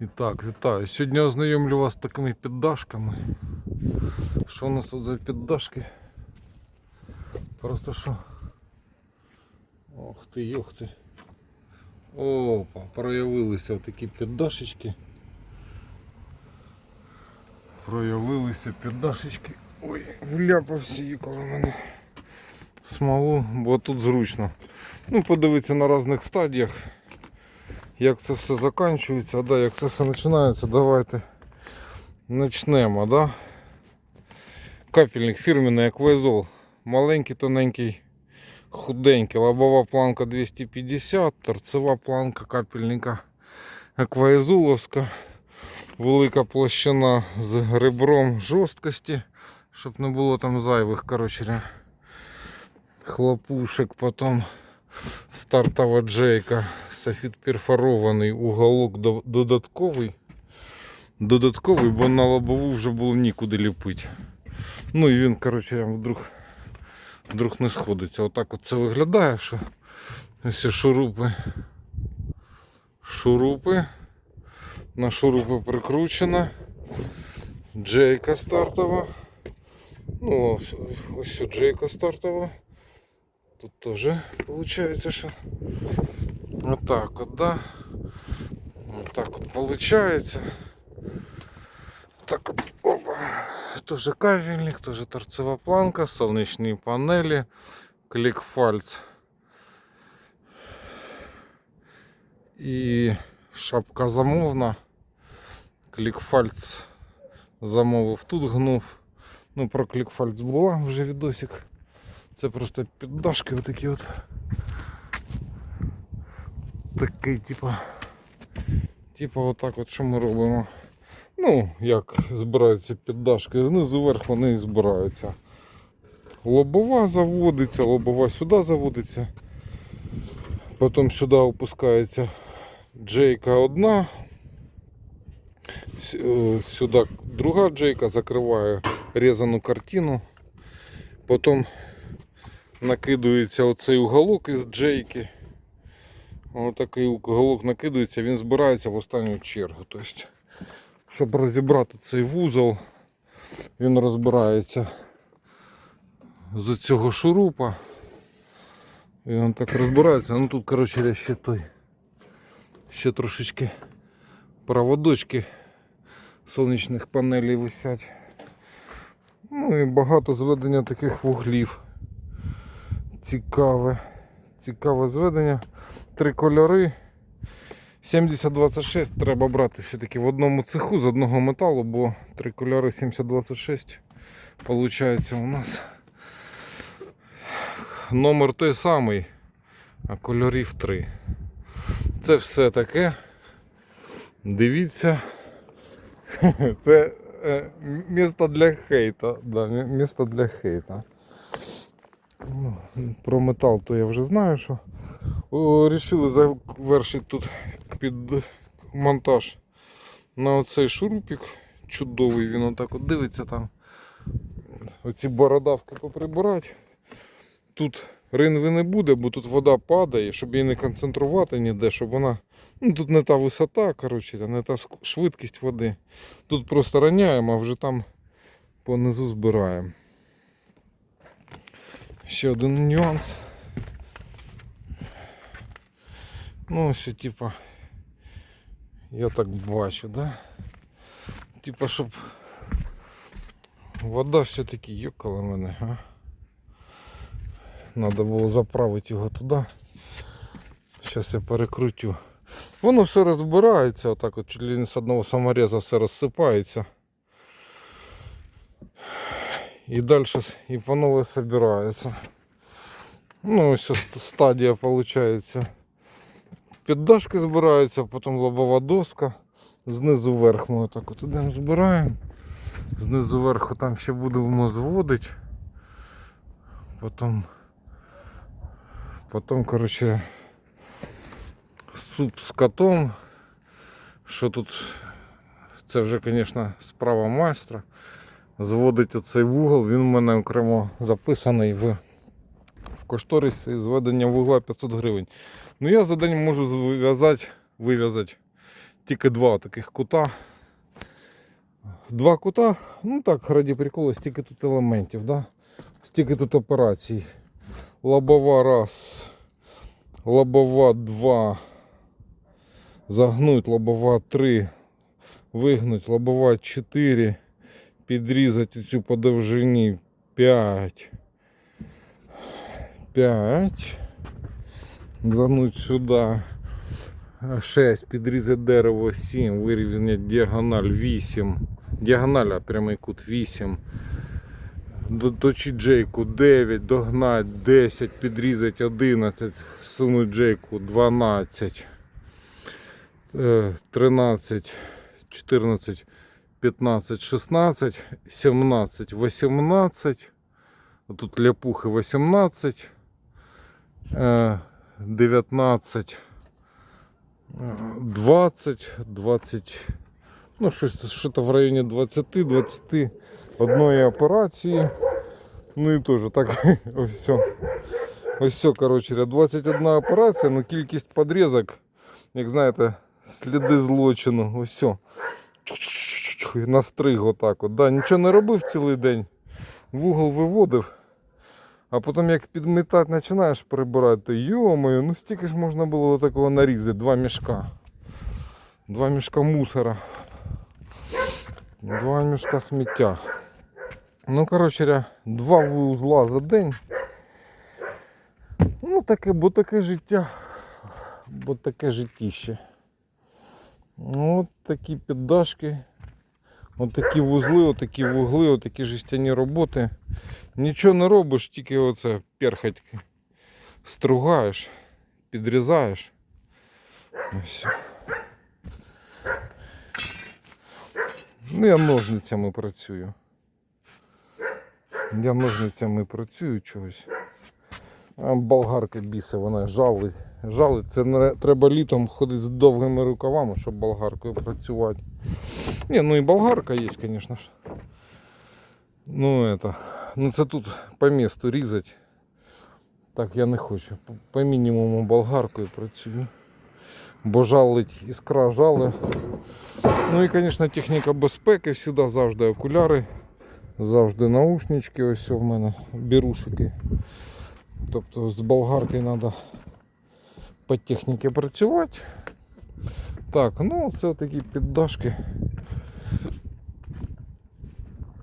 І так, вітаю. Сьогодні ознайомлю вас з такими піддашками. Що у нас тут за піддашки? Просто що. Ох ти, йох ти. Опа, проявилися такі піддашечки. Проявилися піддашечки. Ой, вляпався її коло мене. Смолу, бо тут зручно. Ну, подивитися на різних стадіях. Як це все закінчується, а да, як це все починається, давайте почнемо, да? Капельник фірменний аквазол. Маленький, тоненький, худенький. Лобова планка 250, торцева планка капельника акваезоловська. Велика площина з ребром жорсткості, щоб не було там зайвих, коротше, хлопушек. Потім стартова джейка. Софіт перфорований, уголок додатковий. Додатковий, бо на лобову вже було нікуди ліпити. Ну і він, коротше, вдруг, вдруг не сходиться. Отак от це виглядає, що ось шурупи. Шурупи. На шурупи прикручена. Джейка стартова. Ну, ось джейка стартова. Тут теж виходить, що вот так вот, да? Вот так вот получается. Так вот, опа. Тоже кабельник, тоже торцевая планка, солнечные панели, кликфальц. І шапка замовна. Клікфальц замовив тут гнув. Ну про клікфальц була вже відосик. Це просто піддашки отакі от. Такий, типа. Типа отак от що ми робимо. Ну, як збираються піддашки, знизу вверх вони і збираються. Лобова заводиться, лобова сюди заводиться. Потім сюди опускається джейка одна. Е, Сюди друга джейка закриває різану картину. Потім накидується оцей уголок із джейки. Ось такий уголок накидується, він збирається в останню чергу. Тобто, щоб розібрати цей вузол, він розбирається з цього шурупа. І він так розбирається. Ну тут, коротше, ще той. Ще трошечки проводочки сонячних панелей висять. Ну і багато зведення таких вуглів. Цікаве. Цікаве зведення. Три кольори. 7026 треба брати все-таки в одному цеху з одного металу, бо три кольори 7026 виходить у нас. Номер той самий, а кольорів три. Це все таке. Дивіться. Це е, місто для хейта. Да, місто для хейта. Ну, Про метал то я вже знаю, що рішили завершити тут під монтаж на оцей шурупик. Чудовий він отак от дивиться там. Оці бородавки поприбирати. Тут ринви не буде, бо тут вода падає, щоб її не концентрувати ніде, щоб вона. Ну тут не та висота, коротше, не та швидкість води. Тут просто раняємо, а вже там понизу збираємо. Ще один нюанс. Ну, ось, типа, я так бачу, да? Типа, щоб вода все-таки йокала мене, а? Надо було заправити його туди. Зараз я перекрутю. Воно все розбирається, отак от чуть ли не з одного самореза все розсипається. І далі і по новой собирається. Ну, ось ст- стадія виходить. Піддашки збираються, потім лобова доска. Знизу вверх ми отак от ідемо збираємо. Знизу вверху там ще будемо зводити. Потім, потім, коротше, суп з котом. Що тут, це вже, звісно, справа майстра. Зводить оцей вугол, він у мене окремо записаний в, в кошторисі зведення вугла 500 гривень. Ну я за день можу зв'язати, вив'язати тільки два таких кута. Два кута, ну так, раді приколу, стільки тут елементів, да? стільки тут операцій. Лобова раз, лобова два, загнуть, лобова три, вигнуть, лобова 4, підрізати цю по довжині 5. 5. Загнуть сюди 6, підрізати дерево 7, вирівняти діагональ 8. Діагональ, а прямий кут 8. Доточити джейку 9, догнать 10, підрізати 11, сунуть джейку 12, е, 13, 14, 15, 16, 17, 18. Тут ляпухи 18, е, 19, е, 20, 20, ну щось, щось в районі 20, 20 одної операції. Ну і теж так ось все. Ось все, коротше, 21 операція, ну кількість подрізок, як знаєте, сліди злочину. Ось все. Настриг отак от. Да, нічого не робив цілий день. В угол виводив. А потім як підмітати починаєш прибирати, то йомою, ну стільки ж можна було такого нарізати, два мішка. Два мішка мусора. Два мішка сміття. Ну, коротше, два вузла за день. Ну, таке, бо таке життя. Бо таке життіще. Ну, От такі піддашки. От такі вузли, от такі вугли, от такі жестяні роботи. Нічого не робиш, тільки оце перхоть стругаєш, підрізаєш. Ось. Ну, я ножницями працюю. Я ножницями працюю чогось. А болгарка біса, вона жалить. Жалить. Це треба літом ходити з довгими рукавами, щоб болгаркою працювати. Ні, ну і болгарка є, звісно ж. Ну это. Ну це тут по місту різати. Так я не хочу. По- мінімуму болгаркою працюю. Бо жалить іскра жали. Ну і, звісно, техніка безпеки, завжди завжди окуляри, завжди наушнички, ось у мене бірушики. Тобто з болгаркою треба по техніці працювати. Так, ну це такі піддашки.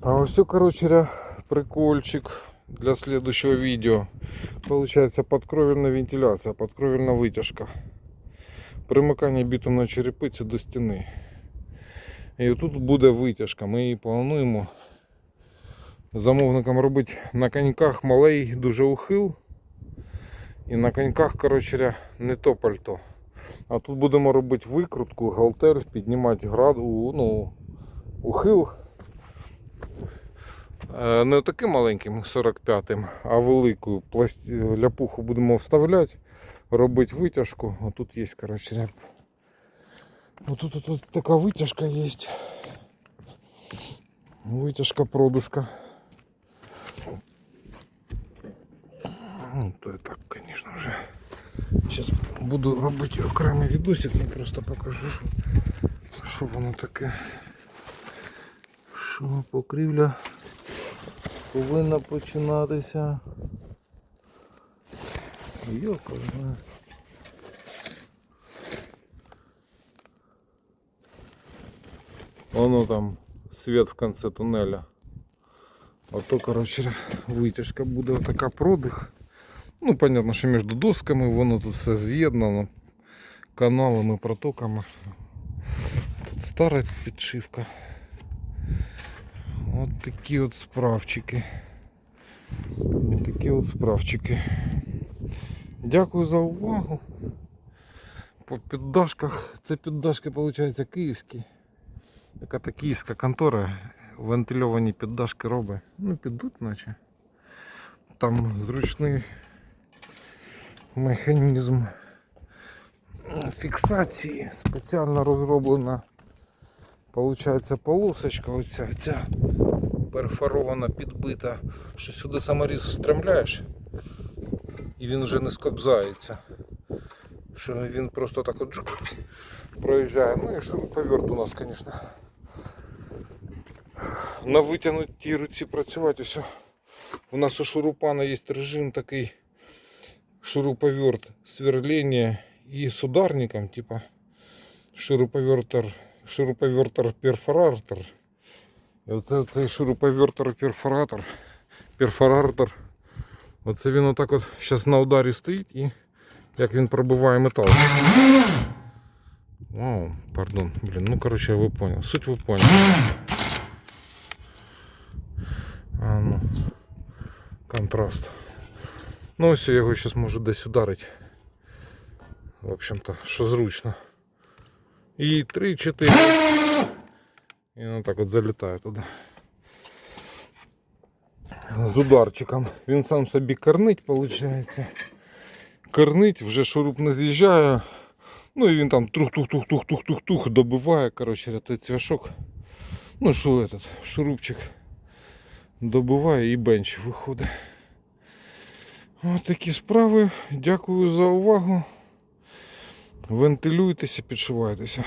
А ось, ря, прикольчик для следующего видео. Получается подкровельная вентиляция, подкровельна витяжка. Примикання бітумної черепиці до стіни. І тут буде витяжка. Ми її плануємо замовникам робити на коньках малий дуже ухил. І на коньках, коротше, не то пальто. А тут будемо робити викрутку, галтель, піднімати граду, ну, ухил. Е, Не таким маленьким 45-м, а велику пласті... ляпуху будемо вставляти, робити витяжку. А тут є, коротше. Отут тут, тут така витяжка є. Витяжка продушка. Ну, то і так, звісно вже. Зараз буду робити окремий відосик, я просто покажу, що, що воно таке. Що покрівля повинна починатися. Знає. Воно там світ в кінці тунеля. Ото, коротше, витяжка буде отака продих. Ну, понятно, що між досками воно тут все з'єднано. Каналами, протоками. Тут стара підшивка. От такі от справчики. От такі от справчики. Дякую за увагу. По піддашках. Це піддашки, виходить, київські. Яка та київська контора. Вентильовані піддашки робить. Ну, підуть наче. Там зручний механізм фіксації спеціально розроблена. Получається полосочка оця, ця перфорована, підбита, що сюди саморіз встромляєш і він вже не скобзається. Що він просто так от джук проїжджає. Ну і шуруповерт у нас, звісно. На витягнутій руці працювати все. У нас у шурупана є режим такий шуруповерт сверления и с ударником, типа шуруповертер, шуруповертер перфоратор. І оце цей шуруповертер перфоратор, перфоратор. Оце він отак от зараз на ударі стоїть і як він пробиває метал. Вау, пардон, блін, ну короче, ви поняли. Суть ви поняли. А, ну. Контраст. Ну ось я його зараз можу десь ударити. В общем-то, що зручно. І 3-4. І воно так от залітає туди. З ударчиком. Він сам собі корнить, виходить. Корнить, вже шуруп не з'їжджає. Ну і він там тух-тух-тух-тух-тух-тух добиває, коротше, той цвяшок. Ну що этот, шурупчик добиває і бенч виходить. Ось такі справи. Дякую за увагу. Вентилюйтеся, підшивайтеся.